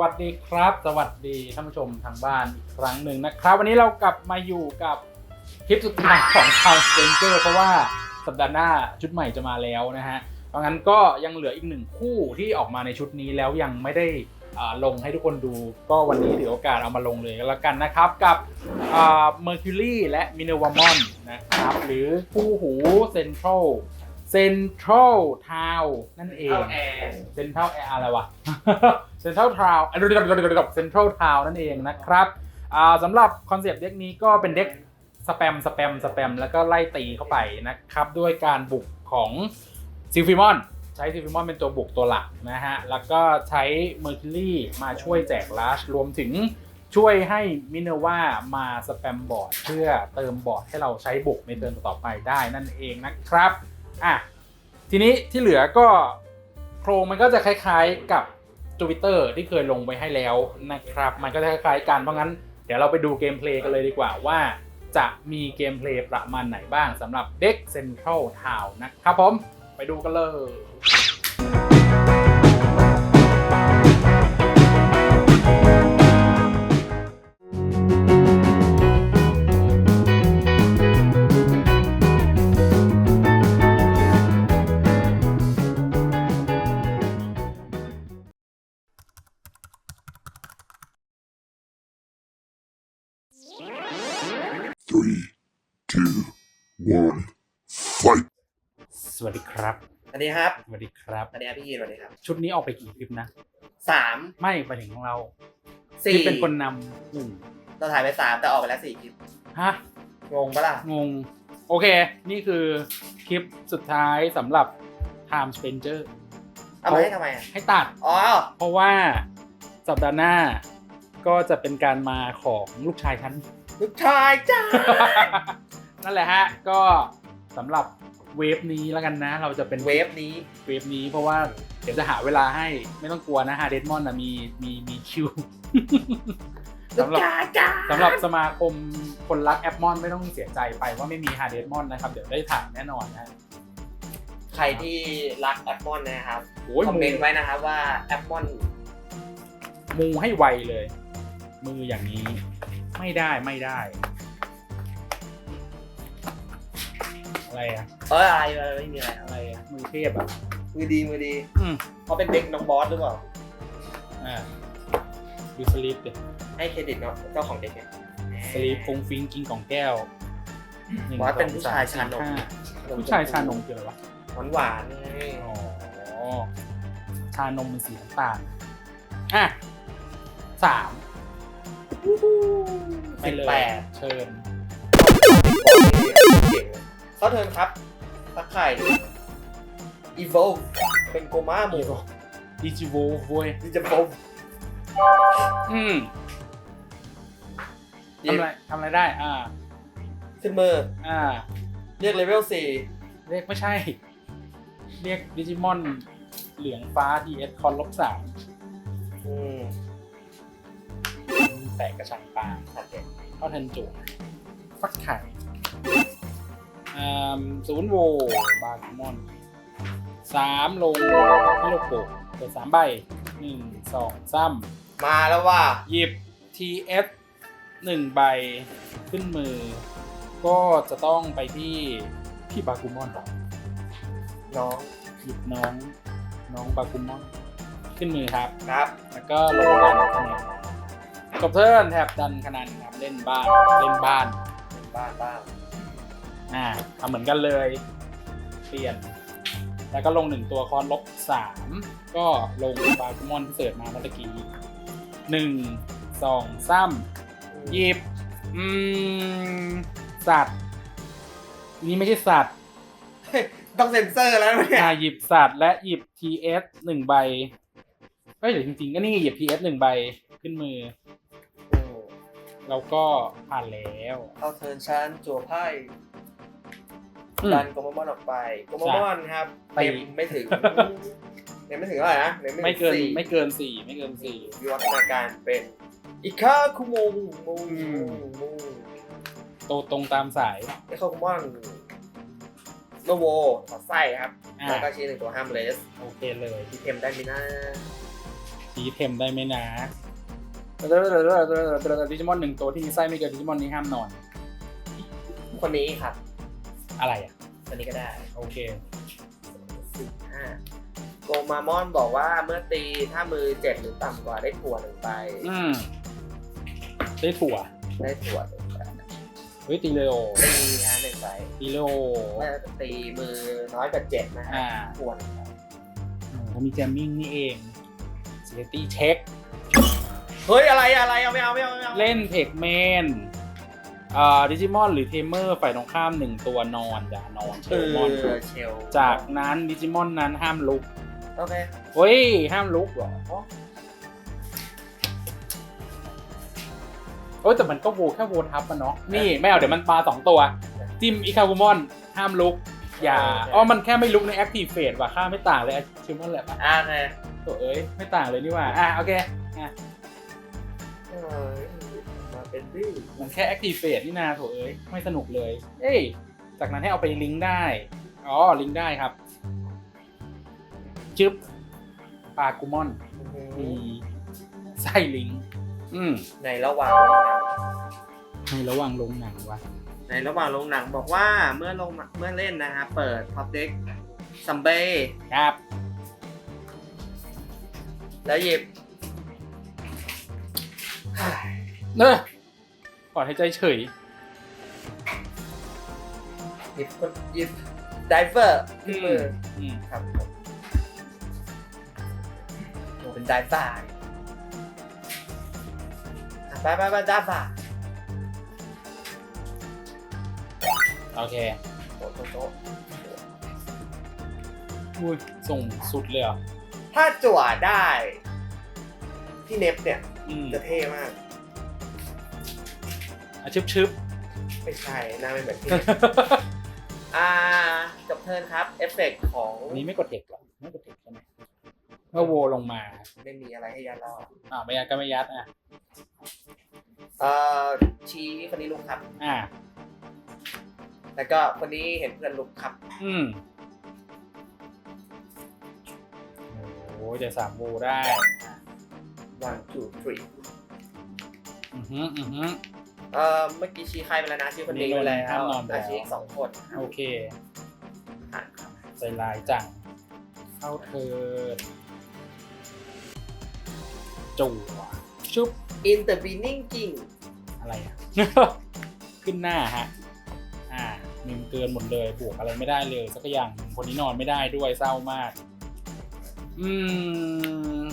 วัสดีครับ สวัสดีท่านผู้ชมทางบ้านอีกครั้งหนึ่งนะครับ วันนี้เรากลับมาอยู่กับคลิปสุดท้ายของ t o w n Stranger เพราะว่าสัปดาห์หน้าชุดใหม่จะมาแล้วนะฮะเพราะงั้นก็ยังเหลืออีกหนึ่งคู่ที่ออกมาในชุดนี้แล้วยังไม่ได้อ่าลงให้ทุกคนดูก็วันนี้ถือโอกาสเอามาลงเลยก็แล้วกันนะครับกับอ่า Mercury และ Minervamon นะครับหรือคู่หู Central Central Town นั่นเองแอร์เซ็นทรัลแอร์อะไรวะเซ็นทรัลทาวน์เซ็นทรัลทาวน์นั่นเองนะครับสำหรับคอนเซปต์เด็กนี้ก็เป็นเด็กสแปมสแปมสแปมแล้วก็ไล่ตีเข้าไปนะครับด้วยการบุกของซิลฟิมอนใช้ซิลฟิมอนเป็นตัวบุกตัวหลักนะฮะ แล้วก็ใช้เมอร์คิวรีมาช่วยแจกลัชรวมถึงช่วยให้มิเนว่ามาสแปมบอร์ดเพื่อเติมบอร์ดให้เราใช้บุกในเทิร์นต่อไปได้นั่นเองนะครับอะทีนี้ที่เหลือก็โครงมันก็จะคล้ายๆกับ Twitter ที่เคยลงไว้ให้แล้วนะครับ มันก็จะคล้ายๆกันเพราะงั้นเดี๋ยวเราไปดูเกมเพลย์กันเลยดีกว่าว่าจะมีเกมเพลย์ประมาณไหนบ้างสำหรับเด็ก Central Town นะครับผม ไปดูกันเลย Three, two, one, fight! สวัสดีครับ สวัสดีครับ สวัสดีครับ สวัสดีครับพี่ยีนสวัสดีครับ ชุดนี้ออกไปกี่คลิปนะ สามไม่ไปถึงของเราสี่ที่เป็นคนนำหนึ่งเราถ่ายไปสามแต่ออกไปแล้วสี่คลิป ฮะ งงปะล่ะ งง โอเค นี่คือคลิปสุดท้ายสำหรับ Time Stranger เอามาให้ทำไมอะ ให้ตัด อ๋อ เพราะว่าสัปดาห์หน้าก็จะเป็นการมาของลูกชายฉัน ลูกชายจ้า นั่นแหละฮะ ก็สำหรับเวฟนี้แล้วกันนะ เราจะเป็นเวฟนี้ เวฟนี้เพราะว่าเดี๋ยวจะหาเวลาให้ไม่ต้องกลัวนะฮะเดดมอนนะมีมีมีคิวลูกสำหรับชายจ้าสำหรับสมาคมคนรักแอปมอนไม่ต้องเสียใจไปว่าไม่มีฮาเดดมอนนะครับ เดี๋ยวได้ถ่ายแน่นอนนะฮะ ใครที่รักแอปมอนนะครับโอ้ย คอมเมนต์มูไว้นะครับว่าแอปมอนมูให้ไวเลย มืออย่างนี้ ไม่ได้ไม่ได้ อะไรอะเอออะไรอะไรไม่มีอะไรครับอะไรอะมือเทพอะมือดีมือดีอืมเขาเป็นเด็กน้องบอสหรือเปล่า อ่าดูสลีปดิให้เครดิตเนาะเจ้าของเด็กไงสลีปฟงฟิงกินของแก้วหงบอสเป็นสงผู้ชายสมชานมสี่ห้ผู้ชายชานมคืออะไรวะหวานหวานๆไงอ๋อชานมมันสีน้ำตาลอะสาม ไปเป็นเลยแปดเชิญ เก่งเขาเทิร์นครับตะไคร่ evolve เป็นโกมาหมูดิจิโวโวยดิจะโบอืมทำอะไรทำอะไรได้ อ่า ขึ้นมือ อ่า เรียกเลเวลสี่เรียกไม่ใช่ เรียกดิจิมอน เหลืองฟ้า DS คอนลบสามอืม แตกกระชังปลาขัดเด็กเข้าทันจุฟักไข่อ่าศูนย์โวบาร์กมอนสามลงให้ลูกโป่งเปิดสามใบหนึ่งสองสามมาแล้วว่าหยิบ TS หนึ่งใบขึ้นมือ ก็จะต้องไปที่พี่บากุมอน น้องหยิบน้องน้องบากุมอนขึ้นมือครับ ครับ แล้วก็ลงดันคะแนน จบเทิร์นแถบดันคะแนนครับเล่นบ้านเล่นบ้านบ้านบ้านอ่าทำเหมือนกันเลย เปลี่ยน แล้วก็ลงหนึ่งตัวคอนลบสามก็ลงบากุมอนที่เสิร์ฟมาเมื่อกี้หนึ่งสองสามหยิบอืมสัตว์นนี้ไม่ใช่สัตว์ต้องเซ็นเซอร์แล้วเนี่ยอ่าหยิบสัตว์และหยิบ TS หนึ่งใบ เอ้ยเดี๋ยวจริงๆก็นี่ไงหยิบ TS หนึ่งใบขึ้นมืออืมแล้วก็ผ่านแล้วเข้าเทิร์นชั้นจั่วไพ่อืม ดันโกมามอนออกไปโกมามอนครับไป เต็มไม่ถึงเต็มไม่ถึงเท่าไหร่นะเต็มไม่เกินสี่ไม่เกินสี่ไม่เกินสี่ วิวัฒนาการเป็นอิคาคุโมงมุงอืมมุงโตตรงตามสาย ไอคาคุมอนโนโวถอดไส้ครับอ่า แล้วก็ชี้หนึ่งตัวห้ามเลสโอเคเลย ทีเทมได้ไหมนะ ชี้เทมได้ไหมนะดิจิมอนหนึ่งตัวที่มีไส้ไม่เกินดิจิมอนนี้ห้ามนอน คนนี้ครับอะไรอะคนนี้ก็ได้โอเคสี่ห้าโกมามอนบอกว่าเมื่อตีถ้ามือเจ็ดหรือต่ำกว่าได้ถั่วหนึ่งใบอืมได้ถั่วได้ถั่วหนึ่งใบเฮ้ยตีเลโอตีฮะหนึ่งใบตีเลโอเมื่อตีมือน้อยกว่าเจ็ดนะฮะอ่าถั่วหนึ่งใบเขามีแจมมิ่งนี่เอง เซตี้เช็คเฮ้ย อะไรอะไรเอาไม่เอาไม่เอาไม่เอาเล่นเทคเมนอ่าดิจิมอนหรือเทมเมอร์ฝ่ายตรงข้ามหนึ่งตัวนอนอย่านอนเชเอลมอน อเชลจากนั้นดิจิมอนนั้นห้ามลุก โอเคเฮ้ย ห้ามลุกเหรอโอ้ยแต่มันก็โวแค่โวทับมันเนาะนี่ไม่เอาเดี๋ยวมันปาสองตัว จิมอีคาบูมอน ห้ามลุก อย่าอ๋อมันแค่ไม่ลุกในแอคทีฟเฟสว่ะค่าไม่ต่างเลยชิมอนแหละอ่าโอเค ตัวเอ้ยไม่ต่างเลยนี่หว่า อะโอเคอะเออมาเป็นดื้อมันแค่ Active Phase นี่นาโถเอ้ยไม่สนุกเลย เอ้ยจากนั้นให้เอาไปลิงก์ได้ อ๋อ ลิงก์ได้ครับ จึ๊บปากูมอนมีไส้ลิงก์อืมในระหว่างลงหนังในระหว่างลงหนังวะในระหว่างลงหนังบอกว่าเมื่อลงเมื่อเล่นนะฮะเปิดท็อปเด็กซัมเบ้ครับ แล้วหยิบเนอะก่อนให้ใจเฉย หยิบคนหยิบไดเวอร์ที่มืออืมครับผมโอ้เป็นไดฟ้าอะไปไปไปไดฟ้าโอเคโต๊ะโต๊ะโต๊ะอุ้ยส่งสุดเลยเหรอ ถ้าจั่วได้ พี่เนฟเนี่ย อืมจะเท่มาก อะชึบชึบไม่ใช่หน้าไม่เหมือนพี่อ่าจบเทิร์นครับ เอฟเฟกต์ของอันนี้ไม่กดเทคหรอไม่กดเทคใช่ไหมเมื่อโวลงมาไม่มีอะไรให้ยัดรออ่าไม่ยัดก็ไม่ยัดอะเอ่อชี้คนนี้ลุกครับ อ่า แล้วก็คนนี้เห็นเพื่อนลุกครับ อืม อ้ยจะสามโวได้ one two three อือฮึอือฮึ เอ่อเมื่อกี้ชี้ใครไปแล้วนะชี้คนนี้ไปแล้วห้ามนอนไปแล้วะชี้อีกสองคนโอเค อะครับใจลายจัง เข้าเทิร์นจั่วชุบ intervening จริงอะไรอะ ขึ้นหน้าฮะ อ่ามิมเกินหมดเลย บวกอะไรไม่ได้เลย สักอย่างหนึ่งคนนี้นอนไม่ได้ด้วยเศร้ามาก อืม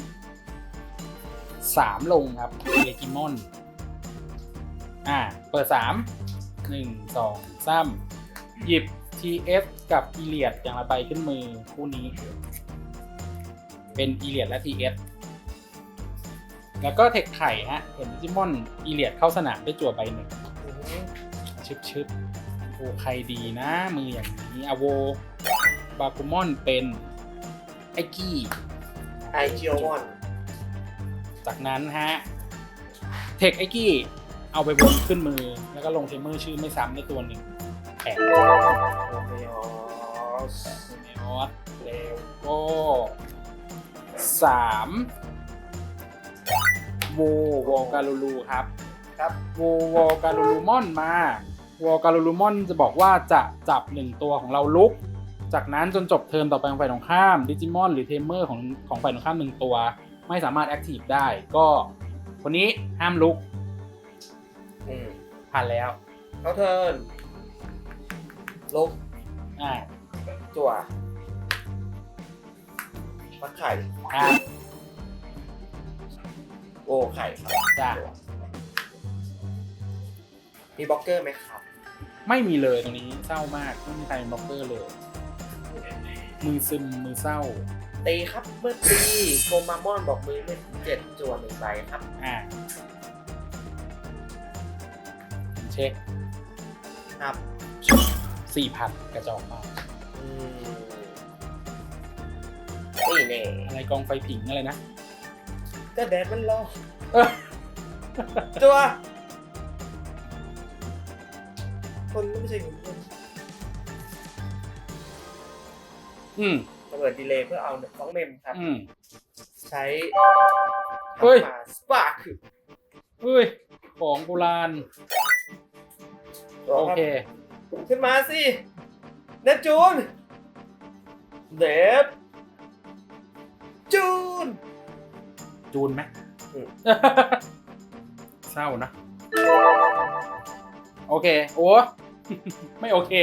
สามลงครับเอกิมอน อ่า เปิดสามหนึ่งสองสามหยิบ TF กับอีเลียดอย่างละใบขึ้นมือคู่นี้ เป็นอีเลียดและ TF แล้วก็เทคไข่ฮะเห็นดิจิมอนอีเลียดเข้าสนามได้จั่วใบหนึ่งชึบชึบโอ้ใครดีนะ มืออย่างนี้อโว บาคุมอนเป็น ไอกี้ไอจิโอมอนจากนั้นฮะเทคไอกี้เอาไปวนขึ้นมือ แล้วก็ลงเทมเมอร์ชื่อไม่ซ้ำในตัวหนึ่งแปะโอเมอสเนอสแล้วก็สามโววอการูลูครับ ครับโววอการูลูมอนมาวอการูลูมอนจะบอกว่าจะจับหนึ่งตัวของเราลุก จากนั้นจนจบเทิร์นต่อไปของฝ่ายตรงข้ามดิจิมอนหรือเทมเมอร์ของของฝ่ายตรงข้ามหนึ่งตัว ไม่สามารถแอคทีฟได้ ก็คนนี้ห้ามลุกอืมผ่านแล้วเขาเทิร์นลุกอ่าจั่วฟักไข่ครับโอ้ไข่ครับจ้ามีบล็อกเกอร์ไหมครับ ไม่มีเลยตรงนี้เศร้ามากไม่มีใครเป็นบล็อกเกอร์เลย มือซึมมือเศร้า ตีครับเมื่อตีโกมามอนบอกมือไม่ถึงเจ็ดจั่วหนึ่งใบครับ อ่าเช็คครับสี่พันกระจอกมากอืมนี่แน่อะไรกองไฟผิงอะไรนะก็แดดมันรอเออจั่วคนไม่ใช่คน อืมทำไมวิร์ดดีเลย์เพื่อเอาสองเมมครับ อืม ใช้เฮ้ย สปาร์คเฮ้ย ของโบราณ โอเค ขึ้นมาสิเนปจูนเดฟจูน จูนไหมอืม เศร้านะ โอเค โอ้ ไม่โอเค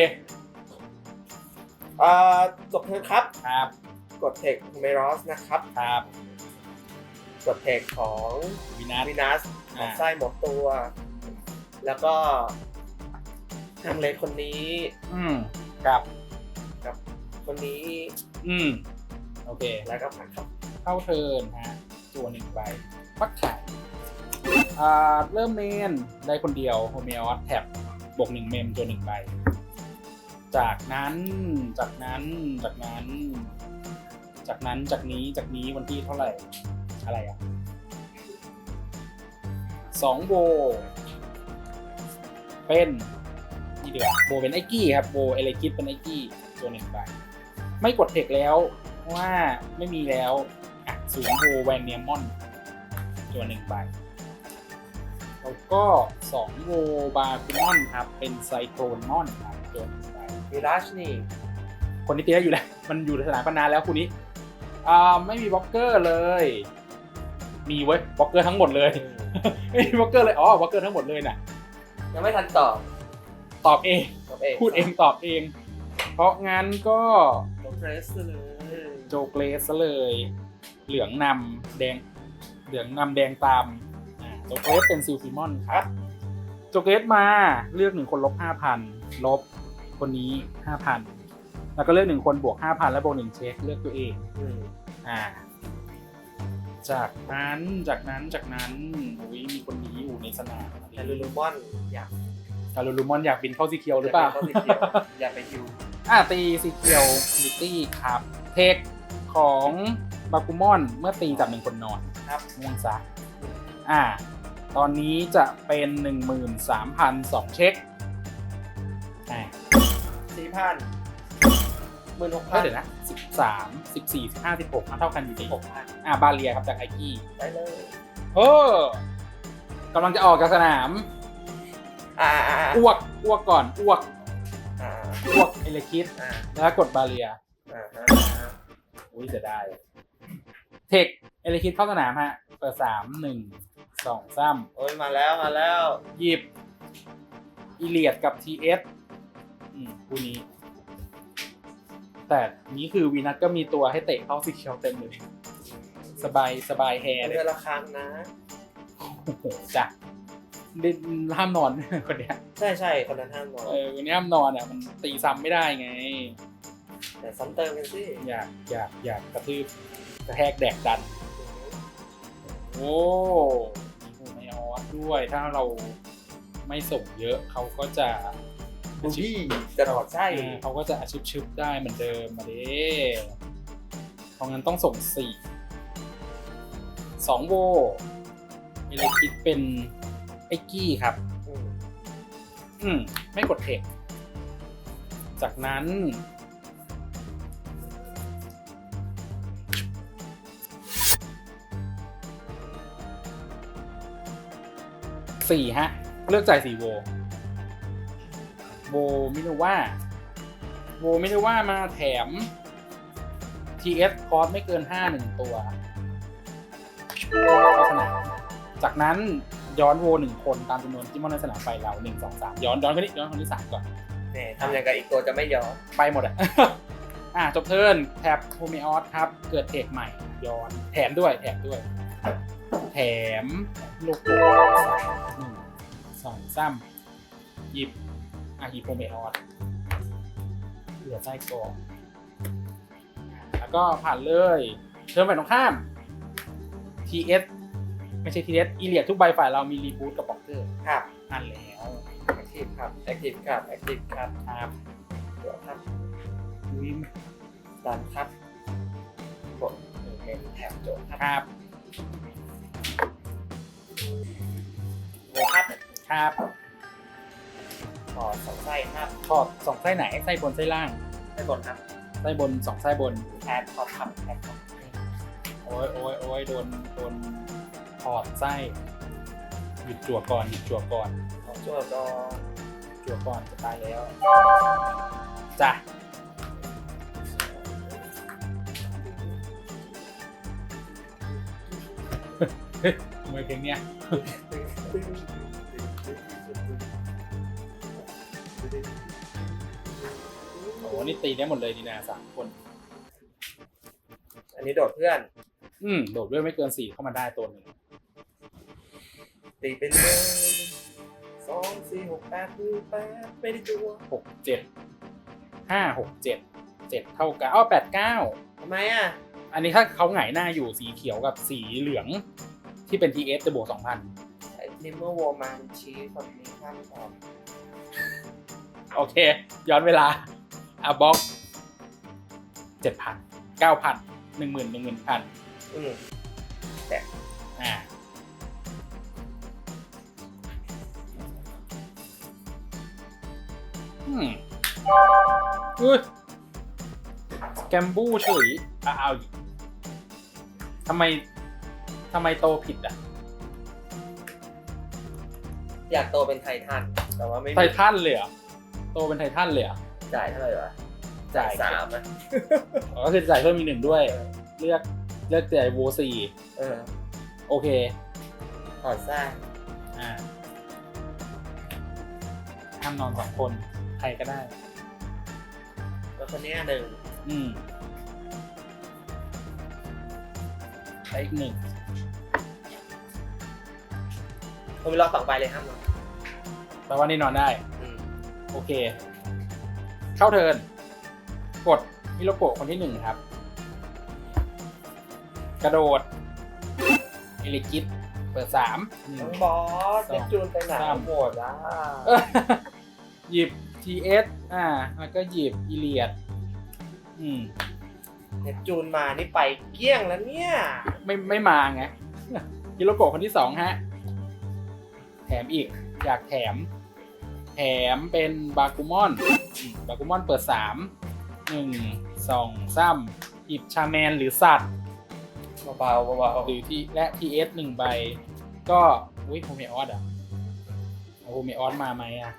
อ่าจบเทิร์นครับ ครับ กดเทคเมรอสนะครับ ครับกดเทคของวินัสวินัสขออ่างไส้หมดตัว แล้วก็ทางเลนคนนี้อืมกับกับ คนนี้อืม โอเค แล้วก็ผ่านครับเข้าเทิร์นฮะตัวหนึ่งใบปักไข่อ่าเริ่มเมนได้คนเดียวโฮเมออสแท็บบวกหนึ่งเมมตัวหนึ่งใบ จากนั้น จากนั้น จากนั้น จากนั้น จากนี้ จากนี้วันที่เท่าไหร่ อะไรอะสองโบ เป็นนี่เดียวโบเป็นไอกี้ครับ โบเอเลกิสเป็นไอกี้ตัวหนึ่งใบไม่กดเทคแล้ว เพราะว่าไม่มีแล้วอะสูงโบแวนเนียมอนตัวหนึ่งใบแล้วก็สองโวบาคูมอนครับ เป็นไซโครนมอนครับตัวหนึ่ งใบมิราชนี่ คนนี้ตีได้อยู่แล้ว มันอยู่ในสนามกันนานแล้วคู่นี้อ่าไม่มีบล็อกเกอร์เลย มีเว้ยบล็อกเกอร์ทั้งหมดเลย ไม่มีบล็อกเกอร์เลย อ๋อบล็อกเกอร์ทั้งหมดเลยน่ะ ยังไม่ทันตอบตอบเอง ตอบเองพูดเองตอบเอง เพราะงั้นก็โดนเฟรสเลยโจเกรสซะเลย เหลืองนำแดง เหลืองนำแดงตามอ่าโจเกรสเป็นซิลฟิมอนครับโจเกรสมาเลือกหนึ่งคนลบห้าพันลบ คนนี้ห้าพันแล้วก็เลือกหนึ่งคนบวกห้าพันแล้วบวกหนึ่งเช็คเลือกตัวเองอืมอ่า จากนั้นจากนั้นจากนั้นอุ้ยมีคนนี้อยู่ในสนามแต่ลูลูมอนอยากคารูลูมอนอยากบินเข้าสีเคียวหรือเปล่า ยกไปเข้าสีเขียวอยากไปฮิวอ่าตีสีเคียวลิตี้ครับ เทคของบาคุมอนเมื่อตีจับหนึ่งคนนอนครับม่วงซะอ่า ตอนนี้จะเป็นหนึ่งหมื่นสามพันสองเช็คอ่า สี่พันหมื่นหกพัเอ้ยนเดี๋ยวนะสิบสามสิบสี่สิบห้าสิบหกเท่ากันอยู่ดีหกพันอ่าบาเลียครับจากไอกี้ได้เลยเออกำลังจะออกจากสนาม อ่าอ่าอ่าอ้วกอ้วกก่อนอ้วกอ่าอ้วกเอเลคิดอ่าแล้วกดบาเลียอ่าอ่าอุ้ยจะได้ เทคเอเลคิดเข้าสนามฮะ เปิดสามหนึ่งสองสามโอ้ยมาแล้วมาแล้วหยิบอีเลียดกับทีเอส อืมคู่นี้ แต่นี้คือวีนัทก็มีตัวให้เตะเข้าสิเคียวเต็มเลย สบายสบายแฮร์เลยเดือนละครั้งนะ โอ้โหจ้ะเล่นห้ามนอน คนเนี้ยใช่ใช่คนนั้นห้ามนอนเออวันนี้ห้ามนอนอะมันตีซ้ำไม่ได้ไง แต่ซ้ำเติมกันสิอยากอยากอยากกระทืบกระแทกแดกดัน โอ้มีโฮไมออสด้วย ถ้าเราไม่ส่งเยอะเขาก็จะ บูบี้จะถอดไส้เออเขาก็จะอาชึบชึบๆได้เหมือนเดิมมาเด้เพราะงั้นต้องส่งสี่สองโวเอเลคิดเป็นไอ้กี้ครับอืมอืม ไม่กดเทคจากนั้น สี่ฮะ เลือกจ่ายสี่โว โวมินูว่าโวมินูว่ามาแถม TS คอร์สไม่เกินห้าหนึ่งตัวเข้าสนามจากนั้นย้อนโวหนึ่งคนตามจำนวนที่มอนในสนามไฟเราหนึ่งสองสามย้อนย้อนคนนี้ย้อนคนที่สามก่อนเนี่ยทำอย่างกับอีกตัวจะไม่ย้อนไปหมดอะอะจบเทิร์นแท็บโฮมิออสครับ เกิดเทคใหม่ย้อนแถมด้วยแถมด้วย แถมลูกโป่งหนึ่งสองสามหยิบ อะหยิบโฮมิออสเหลือไส้กรองแล้วก็ผ่านเลยเทิร์นไปตรงข้าม TS ไม่ใช่ TS อีเลียทุกใบฝ่ายเรามีรีบูตกับบ็อกเกอร์ครับนั่นแล้วแอคทีฟครับแอคทีฟครับแอคทีฟครับครับเดี๋ยวครับวิมดันครับกดหนึ่งเมนแถบโจทย์ครับครับโวครับ ครับต่อสองไส้ครับถอดสองไส้ไหนไส้บนไส้ล่างไส้บนครับไส้บนสองไส้บนแอดขอทำแอดขอโอ้ยโอ้ยโอ้ยโดนโดนถอดไส้หยุดจั่วก่อนหยุดจั่วก่อนขอช่วยก็จั่วก่อนจะตายแล้วจ้ะเฮ้ยทำไมเพลงเนี้ย นี่ตีได้หมดเลยดีนะสามคน อันนี้โดดเพื่อน อืมโดดด้วยไม่เกินสี่เข้ามาได้ตัวหนึ่งตีไปเลยสองสี่หกแปดหนึ่งแปดไม่ได้จัวหกเจ็ดห้าหกเจ็ดเจ็ดเท่ากันอ้อแปดเก้าทำไมอะ อันนี้ถ้าเขาหงายหน้าอยู่สีเขียวกับสีเหลือง ที่เป็น TS จะบวกสองพันไอ้นิมเมอร์วอร์มันชี้คนนี้ข้ามก่อนโอเค ย้อนเวลา อาบ็อกเจ็ดพันเก้าพันหนึ่งหมื่นหนึ่งหมื่นพันอืมอ่าอืมอุ้ยแกมบูเฉยอะเอาอีกทำไมทำไมโตผิดอะ อยากโตเป็นไททันแต่ว่าไม่มีไททันเลยเหรอโตเป็นไททันเลยเหรอ จ่ายเท่าไหร่วะจ่ายสามอะอ๋อก็คือจ่ายเพิ่มอีกหนึ่งด้วย เลือกเลือกจ่ายโวสี่เออโอเคถอดซ่าอ่าห้ามนอนสองคน ใครก็ได้ แล้วคนเนี้ยหนึ่งอืมใช้อีกหนึ่งผมมีรอสองใบเลยห้ามนอนแปลว่านี่นอนได้ อืม โอเค เข้าเทิร์นกดมิโลโกะคนที่หนึ่งครับ กระโดดเอลิกิตเปิดสามหนึ่น้องงบอสสอง เนปจูนไปไหนสามหมดอะเอ้ยหยิบ TS อ่า แล้วก็หยิบอีเลียด อืม เนปจูนมานี่ไปเกลี้ยงแล้วเนี่ย ไม่ไม่มาไงฮิโรโกะคนที่สองฮะ แถมอีก อยากแถม แถมเป็นบากุมอนอืมบากุมอนเปิดสามหนึ่งสองสามหยิบชาแมนหรือสัตว์เบาๆเบาหรือที่และ TS หนึ่งใบ ก็อุ้ยโฮเมออสอะเอาโฮเมออสมาไหมอะ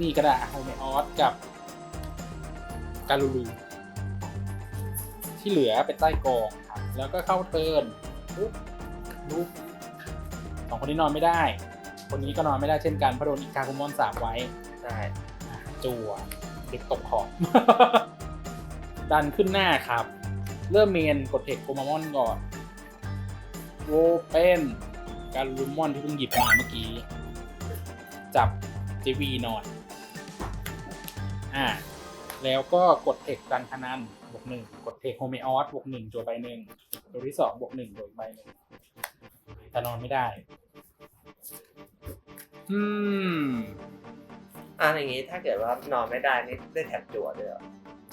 นี่ก็ได้โฮเมออสกับการูลูที่เหลือเป็นใต้กองครับแล้วก็เข้าเทิร์นปุ๊บลุกสองคนนี้นอนไม่ได้ คนนี้ก็นอนไม่ได้เช่นกันเพราะโดนอีกาคุมอนสาบไว้ๆใช่อะจัวเด็กตกขอบ ดันขึ้นหน้าครับ เริ่มเมนกดเทคโกมามอนก่อนโวเป็นการลูมอนที่เพิ่งหยิบมาเมื่อกี้ จับเจวีนอนอ่าแล้วก็กดเทคดันคานันบวกหนึ่งกดเทคโฮเมออสบวกหนึ่งจัวใบหนึ่งตัวที่สองบวกหนึ่งจัวอีกใบหนึ่งแต่นอนไม่ได้ อืมอะอย่างงี้ถ้าเกิดว่านอนไม่ได้นี่ได้แถบจั่วด้วยเหรอ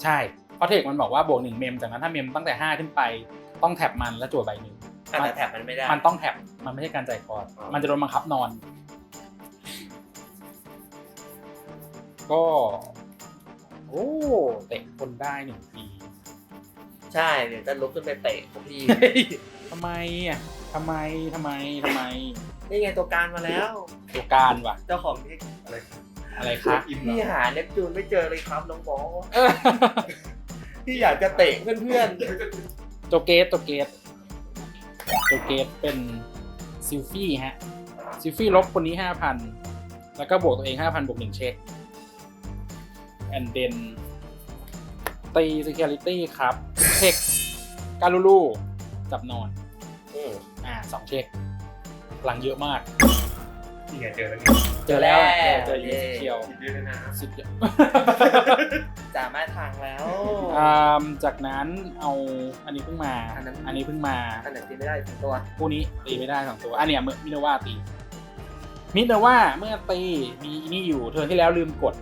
ใช่เพราะเทคมันบอกว่าบวกหนึ่งเมมจากนั้นถ้าเมมตั้งแต่ห้าขึ้นไปต้องแท็บมันแล้วจั่วใบหนึ่งอะแต่แถบมันไม่ได้ มันต้องแท็บมันไม่ใช่การจ่ายคอร์สอ๋อ มันจะโดนบังคับนอน ก็ โอ้เตะคนได้หนึ่งทีใช่เดี๋ยวจะลุกขึ้นไปเตะของพี่เฮ้ยทำไมอะทำไมทำไมทำไม นี่ไงตัวการมาแล้ว ตัวการว่ะ เจ้าของที่อะไรอะไรคะพี่หาเนปจูนไม่เจอเลยครับน้องบอสเออพี่อยากจะเตะเพื่อนโจเกตโจเกตโจเกตเป็นซิลฟี่ฮะซิลฟี่ลบคนนี้ห้าพันแล้วก็บวกตัวเองห้าพันบวกหนึ่งเช็ค and then ตี security ครับ เช็คการูลูจับนอน ๆอืมอ่าสองเช็คพลังเยอะมาก นี่ไงเจอแล้วเจอแล้วเจอแล้วเจอยูสเคียวนี่เยอะนะสุดยอดจ่ามาทางแล้ว อ่าจากนั้นเอาอันนี้เพิ่งมา อันนั้น อันนี้เพิ่งมา อันไหนตีไม่ได้ถึงตัวคู่นี้ตีไม่ได้สองตัวอันเนี้ยมิโนวาตีมิโนวาเมื่อตีมีอีนี่อยู่เธอที่แล้วลืมกด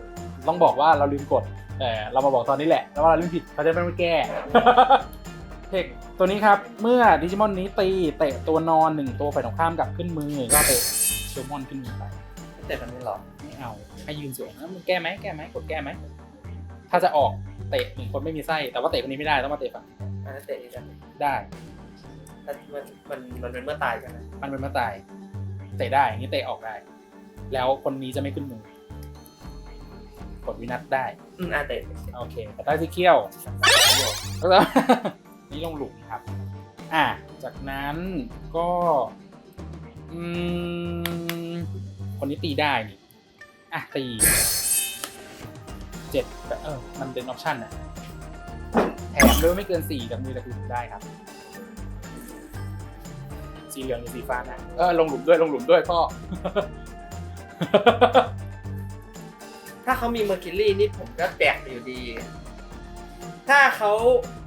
ต้องบอกว่าเราลืมกดแต่เรามาบอกตอนนี้แหละแล้วว่าเราลืมผิดเขาจะไม่มาแก้เทคตัวนี้ครับ เมื่อดิจิมอนนี้ตีเตะตัวนอนหนึ่งตัวฝ่ายตรงข้ามกลับขึ้นมือก็เตะเช ลมอนขึ้นมือไปเตะมันไม่หรอกไม่เอาให้ยืนสวยนะมึงแก้ไหมแก้ไหมกดแก้ไหมถ้าจะออกเตะหนึ่งคนไม่มีไส้แต่ว่าเตะคนนี้ไม่ได้ต้องมาเตะฝั่งอันนั้นเตะอีกกันได้มันมันมันเป็นเมื่อตายกันนะมันเป็นมาตาย เตะได้อย่างนี้เตะออกได้ แล้วคนนี้จะไม่ขึ้นมือกดวินัทได้อืมอะเตะโอเคแต่ได้สีเขี้ยวแล้วนี่ลงหลุมครับ อะจากนั้นก็ อืม คนนี้ตีได้นี่อะตีเจ็ดแบบเออ มันเป็นออปชั่นอะแถมด้วยไม่เกินสี่กับมือตะกุนได้ครับ สีเหลืองหรือสีฟ้านะ เออ ลงหลุมด้วย ลงหลุมด้วยพ่อ ถ้าเขามีเมอร์คิวรี่นี่ผมก็แตกอยู่ดี ถ้าเขา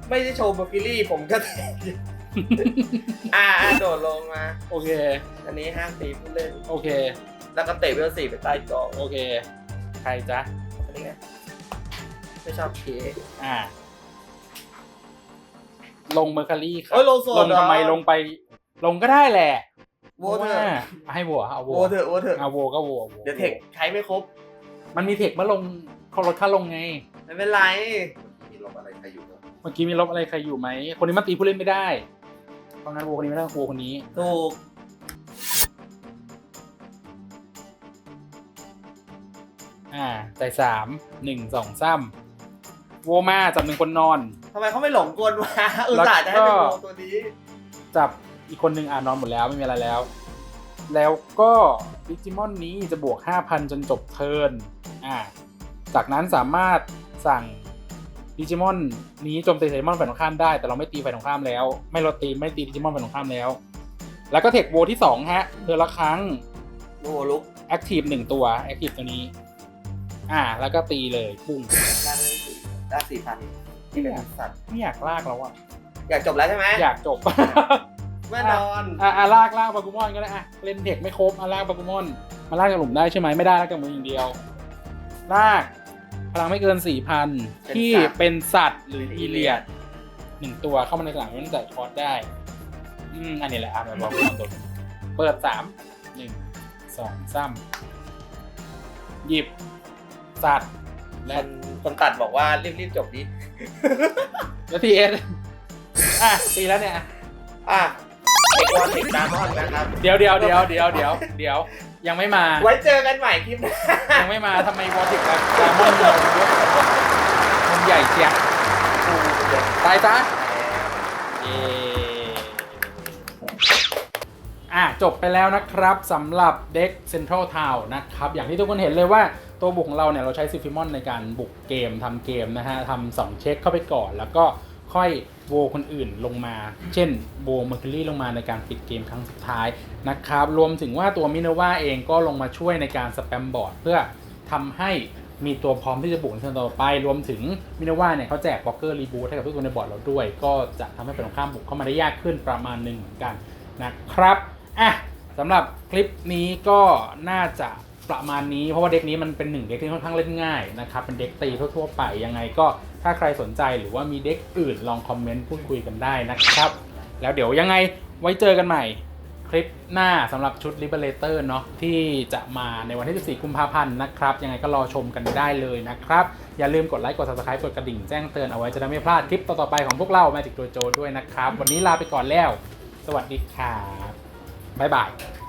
ไม่ได้โชว์เมอร์คิวรี่ผมก็แตก อยู่อ่าอ่าโดดลงมา โอเค อันนี้ห้ามตีผู้เล่น โอเค แล้วก็เตะเวลสี่ไปใต้กองโอเค ใครจ๊ะ อันนี้ไงไม่ชอบเคอ่า ลงเมอร์คารี่ครับ โอ้ยลงโซลนงทำไมลงไป ลงก็ได้แหละโวเถอะพราะว่าให้โวเอาโวโวเถอะโวเถอะเอาโวก็โวโวเดี๋ยวเทคใช้ไม่ครบ มันมีเทคเมื่อลงเขาลดค่าลงไง ไม่เป็นไร มีลมอะไรใครอยู่บ้างเมื่อกี้มีลบอะไรใครอยู่ไหม คนนี้มาตีผู้เล่นไม่ได้ เพราะงั้นโวคนนี้ไม่ได้โวคนนี้ ถูกอ่าใจสามหนึ่งสองสามโวมาจับหนึ่งคนนอน ทำไมเขาไม่หลงกลวะอุตส่าห์จะให้เป็นโวตัวนี้ จับอีกคนหนึ่งอ่านอนหมดแล้วไม่มีอะไรแล้ว แล้วก็ดิจิมอนนี้จะบวก 5,000 จนจบเทิร์นอ่าจากนั้นสามารถสั่ง ดิจิมอนนี้โจมตีดิจิมอนฝ่ายตรงข้ามได้ แต่เราไม่ตีฝ่ายตรงข้ามแล้ว ไม่เราตีไม่ตีดิจิมอนฝ่ายตรงข้ามแล้ว แล้วก็เทคโวที่2ฮะเธอละครั้งโวลุกแอคทีฟหนึ่งตัวแอคทีฟตัวนี้ อ่า แล้วก็ตีเลยปุ้งได้เลยสี่ได้สี่พันที่เป็นสัตว์ไม่อยากลากแล้วอะอยากจบแล้วใช่ไหมอยากจบแน่นอนอะอะลากลากบากุมอนก็ได้อะเล่นเทคไม่ครบอะลากบากุมอนมาลากจากหลุมได้ใช่ไหมไม่ได้ลากจากมืออย่างเดียวลาก พลังไม่เกินสี่พันที่เป็นสัตว์หรืออีเลียดหนึ่งตัวเข้ามาในสนามมันจ่ายคอร์สได้ อืมอันนี้แหละอะมาบอกตัวเปิดสามหนึ่งสองสามหยิบ สัตว์คและนคนตัดบอกว่ารีบๆจบดิแล้วทีเอสอะตีแล้วเนี่ยอะเทควอนเทคดามอนนะครับ เดี๋ยวเดี๋ยวเดี๋ยวเดี๋ยวเดี๋ยวเดี๋ยว ยังไม่มา ไว้เจอกันใหม่คลิปหน้ายังไม่มาทำไมวอติกแบบดามอนเราเยอะมันใหญ่เชียตายซะเย้อะจบไปแล้วนะครับสำหรับเด็ก Central Town นะครับ อย่างที่ทุกคนเห็นเลยว่าตัวบุกของเราเนี่ย เราใช้ซิฟิมอนในการบุกเกมทำเกมนะฮะทำสองเช็คเข้าไปก่อนแล้วก็ค่อย โวคนอื่นลงมา เช่นโวเมอร์คิรี่ลงมาในการปิดเกมครั้งสุดท้ายนะครับ รวมถึงว่าตัวมินาวาเองก็ลงมาช่วยในการสแปมบอร์ดเพื่อทำให้มีตัวพร้อมที่จะบุกในเทิร์นต่อไป รวมถึงมินาวาเนี่ยเขาแจกบล็อกเกอร์รีบูทให้กับทุกตัวในบอร์ดเราด้วย ก็จะทำให้เป็นงข้ามบุกเข้ามาได้ยากขึ้นประมาณหนึ่งเหมือนกันนะครับอะสำหรับคลิปนี้ก็น่าจะประมาณนี้เพราะว่าเด็กนี้มันเป็นหนึ่งเด็กที่ค่อนข้างเล่นง่ายนะครับเป็นเด็กตีทั่วๆไปยังไงก็ ถ้าใครสนใจหรือว่ามีเด็กอื่นลองคอมเมนต์พูดคุยกันได้นะครับ แล้วเดี๋ยวยังไงไว้เจอกันใหม่คลิปหน้าสำหรับชุด Liberator เนาะที่จะมาในวันที่ 14 กุมภาพันธ์นะครับ ยังไงก็รอชมกันได้เลยนะครับ อย่าลืมกดไลค์กด Subscribe กดกระดิ่งแจ้งเตือนเอาไว้จะได้ไม่พลาดคลิปต่อๆไปของพวกเรา Magic Dojo ด้วยนะครับ วันนี้ลาไปก่อนแล้ว สวัสดีครับบ๊ายบาย